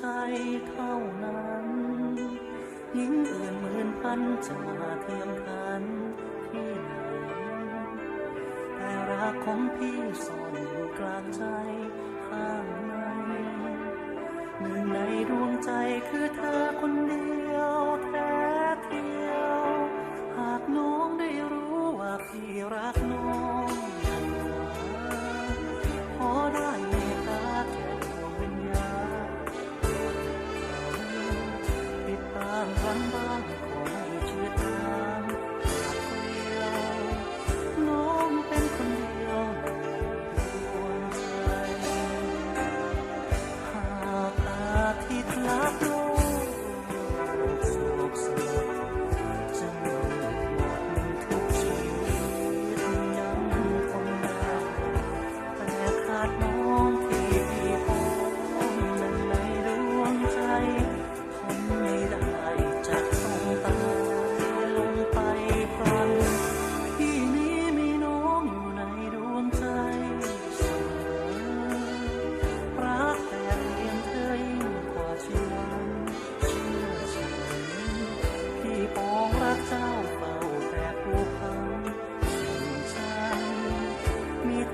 ใจเท่านั้นหญิงอื่นหมื่นพันจะมาเทียมกันที่ไหนแต่รักของพี่ซ่อนอยู่กลางใจข้างในหนึ่งในดวงใจคือเธอคนเดียว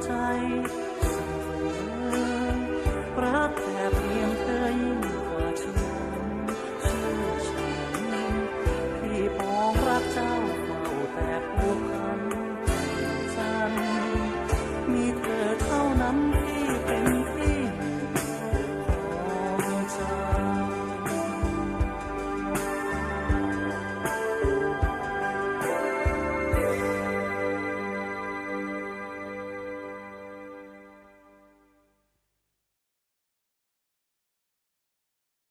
time.